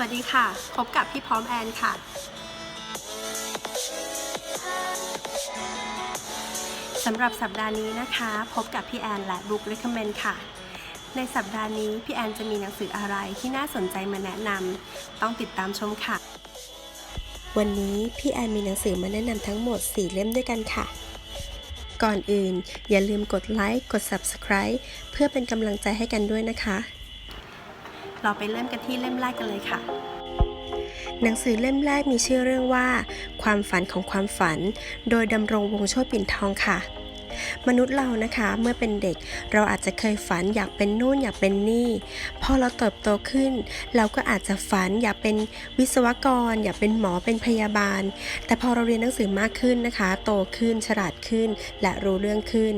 วัสดีค่ะ พบกับพี่พร้อมแอนค่ะ สำหรับสัปดาห์นี้นะคะ พบกับพี่แอนและ Book Recommend ค่ะ ในสัปดาห์นี้พี่แอนจะมีหนังสืออะไรที่น่าสนใจมาแนะนำต้องติดตามชมค่ะ วันนี้พี่แอนมีหนังสือมาแนะนำทั้งหมด 4 เล่มด้วยกันค่ะ ก่อนอื่นอย่าลืมกดไลค์กด Subscribe เพื่อเป็นกำลังใจให้กันด้วยนะคะ เราไปเริ่มกันที่เล่มแรกกันเลยค่ะ หนังสือเล่มแรกมีชื่อเรื่องว่า ความฝันของความฝัน โดยดำรงวงโชติปิ่นทองค่ะ มนุษย์เรานะคะเมื่อเป็นเด็กเราอาจจะเคยฝันอยากเป็นนู่นอยากเป็นนี่พอเราเติบโตขึ้น เราก็อาจจะฝันอยากเป็นวิศวกร อยากเป็นหมอเป็นพยาบาล แต่พอเราเรียนหนังสือมากขึ้นนะคะ โตขึ้นฉลาดขึ้นและรู้เรื่องขึ้น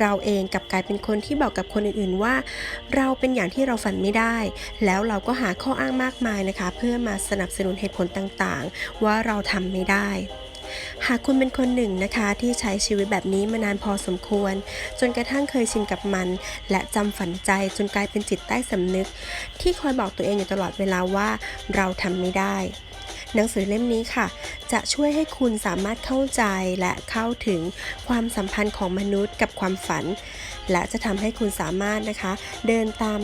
เราเองกลับกลายเป็นคนที่บอกกับคนอื่นๆว่า เราเป็นอย่างที่เราฝันไม่ได้ แล้วเราก็หาข้ออ้างมากมายนะคะ เพื่อมาสนับสนุนเหตุผลต่างๆ ว่าเราทำไม่ได้ หากคุณเป็นคนหนึ่งนะคะที่ใช้ชีวิตแบบนี้มานานพอสมควร จนกระทั่งเคยชินกับมัน และจำฝันใจจนกลายเป็นจิตใต้สำนึก ที่คอยบอกตัวเองอยู่ตลอดเวลาว่าเราทำไม่ได้ หนังสือเล่มนี้ค่ะ จะช่วยให้คุณสามารถเข้าใจและเข้าถึงความสัมพันธ์ของมนุษย์กับความฝัน และจะทำให้คุณสามารถนะคะ เดินตาม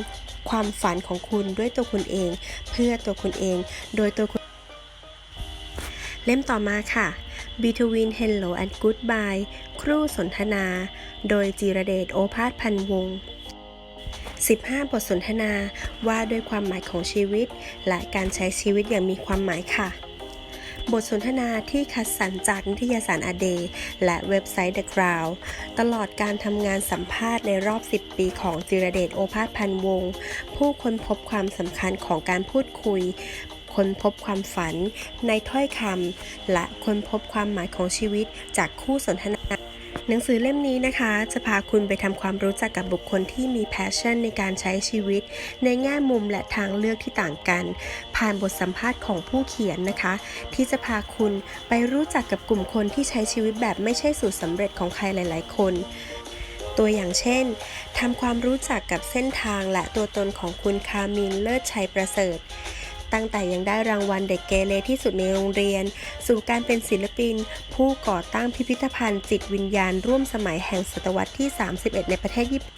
ความฝันของคุณด้วยตัวคุณเอง เพื่อตัวคุณเอง โดยตัวคุณเล่มต่อมาค่ะ Between Hello and Goodbye ครู่สนทนา โดยจีรเดชโอภาสพันวงศ์15 บทสนทนาว่าด้วยความหมายของชีวิต และการใช้ชีวิตอย่างมีความหมายค่ะ บทสนทนาที่คัดสรรจากนิตยสารอเดและเว็บไซต์ The Ground ตลอดการทำงานสัมภาษณ์ในรอบ 10 ปีของจิรเดชโอภาสพันวง ผู้ค้นพบความสำคัญของการพูดคุย ค้นพบความฝันในถ้อยคำและค้นพบความหมายของชีวิตจากคู่สนทนาหนังสือเล่มนี้นะคะ จะพาคุณไปทำความรู้จักกับบุคคลที่มีแพชชั่นในการใช้ชีวิต ในแง่มุมและทางเลือกที่ต่างกัน ผ่านบทสัมภาษณ์ของผู้เขียนนะคะ ที่จะพาคุณไปรู้จักกับกลุ่มคนที่ใช้ชีวิตแบบไม่ใช่สูตรสำเร็จของใครหลาย ๆ คนตัวอย่างเช่น ทำความรู้จักกับเส้นทางและตัวตนของคุณคามินเลิศชัยประเสริฐ ตั้งแต่ยังได้รางวัลเด็กเกเรที่สุดในโรงเรียน สู่การเป็นศิลปิน ผู้ก่อตั้งพิพิธภัณฑ์จิตวิญญาณร่วมสมัยแห่งศตวรรษที่ 31 ในประเทศญี่ปุ่น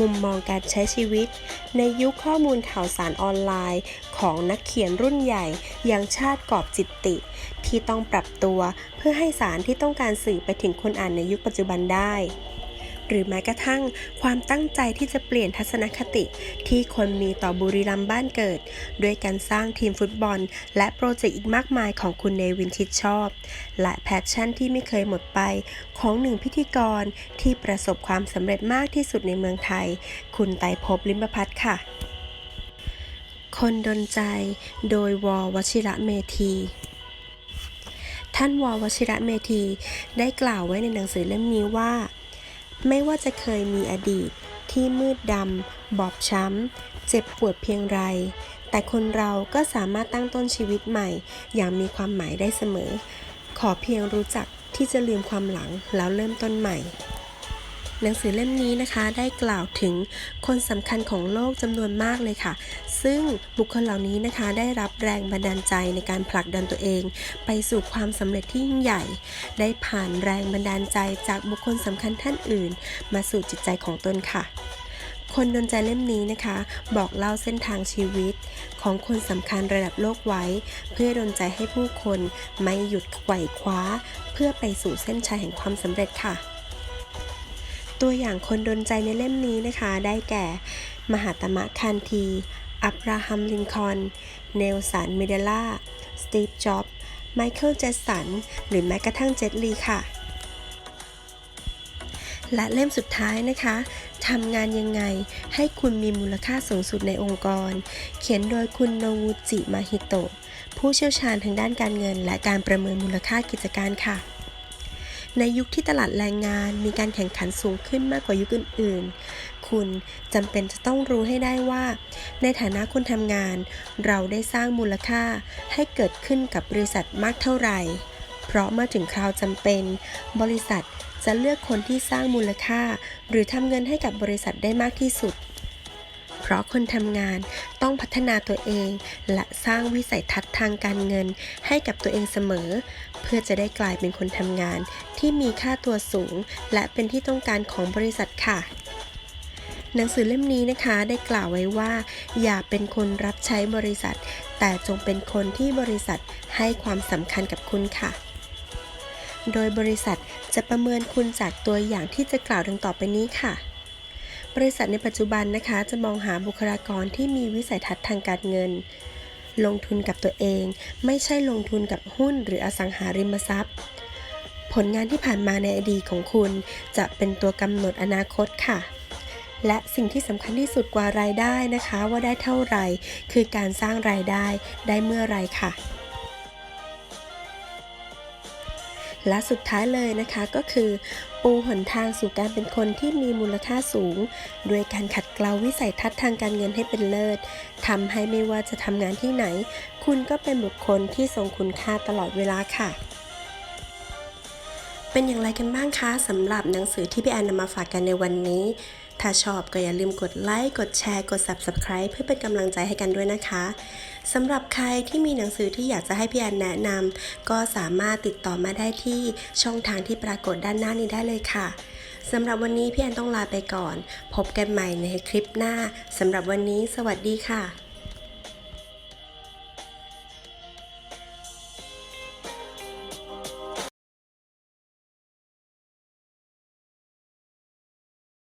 มุมมองการใช้ชีวิต ในยุคข้อมูลข่าวสารออนไลน์ ของนักเขียนรุ่นใหญ่อย่างชาติกอบจิตติ ที่ต้องปรับตัวเพื่อให้สารที่ต้องการสื่อไปถึงคนอ่านในยุคปัจจุบันได้ หรือแม้กระทั่งความตั้งใจที่จะเปลี่ยนทัศนคติ ที่คนมีต่อบุรีรัมย์บ้านเกิด ด้วยการสร้างทีมฟุตบอล และโปรเจกต์อีกมากมายของคุณเนวินชิดชอบ และแพชชั่นที่ไม่เคยหมดไป ของหนึ่งพิธีกรที่ประสบความสำเร็จมากที่สุดในเมืองไทย คุณไตรภพลิมประพัฒน์ค่ะ คนดนใจ โดยววชิระเมธีท่านววชิระเมธีได้กล่าวไว้ในหนังสือเล่มนี้ว่า ไม่ว่าจะเคยมีอดีตที่มืดดำ บอบช้ำ เจ็บปวดเพียงไร แต่คนเราก็สามารถตั้งต้นชีวิตใหม่ อย่างมีความหมายได้เสมอ ขอเพียงรู้จักที่จะลืมความหลังแล้วเริ่มต้นใหม่ หนังสือเล่มนี้นะคะได้กล่าวถึงคนสำคัญของโลกจำนวนมากเลยค่ะ ซึ่งบุคคลเหล่านี้นะคะได้รับแรงบันดาลใจในการผลักดันตัวเอง ไปสู่ความสำเร็จที่ยิ่งใหญ่ ได้ผ่านแรงบันดาลใจจากบุคคลสำคัญท่านอื่น มาสู่จิตใจของตนค่ะคนดนใจเล่มนี้นะคะ บอกเล่าเส้นทางชีวิต ของคนสำคัญระดับโลกไว้ เพื่อดนใจให้ผู้คนไม่หยุดไขว่คว้า เพื่อไปสู่เส้นชัยแห่งความสำเร็จค่ะ ตัวอย่างคนดนใจในเล่มนี้นะคะ ได้แก่ มหาตมะคันที อับราฮัม ลินคอน เนลสัน เมเดล่า สตีฟ จ็อบส์ไมเคิล เจสัน หรือแม้กระทั่งเจ็ตลีค่ะ และเล่มสุดท้ายนะคะทำงานยังไงให้คุณมีมูลค่าสูงสุดในองค์กร เขียนโดยคุณโนงูจิ มาฮิโตะผู้เชี่ยวชาญทางด้านการเงิน และการประเมินมูลค่ากิจการค่ะ ในยุคที่ตลาดแรงงานมีการแข่งขันสูงขึ้นมากกว่ายุคอื่น ๆ คุณจำเป็นจะต้องรู้ให้ได้ว่า ในฐานะคนทำงาน เราได้สร้างมูลค่าให้เกิดขึ้นกับบริษัทมากเท่าไหร่ เพราะเมื่อถึงคราวจำเป็น บริษัทจะเลือกคนที่สร้างมูลค่า หรือทำเงินให้กับบริษัทได้มากที่สุด เพเพราะคนทำงานต้องพัฒนาตัวเอง และสร้างวิสัยทัศน์ทางการเงินให้กับตัวเองเสมอ เพื่อจะได้กลายเป็นคนทำงานที่มีค่าตัวสูง และเป็นที่ต้องการของบริษัทค่ะหนังสือเล่มนี้นะคะได้กล่าวไว้ว่า อย่าเป็นคนรับใช้บริษัท แต่จงเป็นคนที่บริษัทให้ความสำคัญกับคุณค่ะ โดยบริษัทจะประเมินคุณจากตัวอย่างที่จะกล่าวดังต่อไปนี้ค่ะ บริษัทในปัจจุบันนะคะจะมองหาบุคลากรที่มีวิสัยทัศน์ทางการเงิน ลงทุนกับตัวเอง ไม่ใช่ลงทุนกับหุ้นหรืออสังหาริมทรัพย์ ผลงานที่ผ่านมาในอดีตของคุณ จะเป็นตัวกำหนดอนาคตค่ะ และสิ่งที่สำคัญที่สุดกว่ารายได้นะคะ ว่าได้เท่าไหร่ คือการสร้างรายได้ได้เมื่อไรค่ะ และสุดท้ายเลยนะคะก็คือ ปูหนทางสู่การเป็นคนที่มีมูลค่าสูงด้วยการขัดเกลาวิสัยทัศน์ทางการเงินให้เป็นเลิศทำให้ไม่ว่าจะทำงานที่ไหน คุณก็เป็นบุคคลที่ทรงคุณค่าตลอดเวลาค่ะเป็นอย่างไรกันบ้างคะสำหรับหนังสือที่พี่แอนนำมาฝากกันในวันนี้ ถ้าชอบก็อย่าลืมกดไลค์ กดแชร์ กด Subscribe เพื่อเป็นกำลังใจให้กันด้วยนะคะ สำหรับใครที่มีหนังสือที่อยากจะให้พี่แอนแนะนำก็สามารถติดต่อมาได้ที่ช่องทางที่ปรากฏด้านหน้านี้ได้เลยค่ะสำหรับวันนี้พี่แอนต้องลาไปก่อน พบกันใหม่ในคลิปหน้าสำหรับวันนี้ สวัสดีค่ะ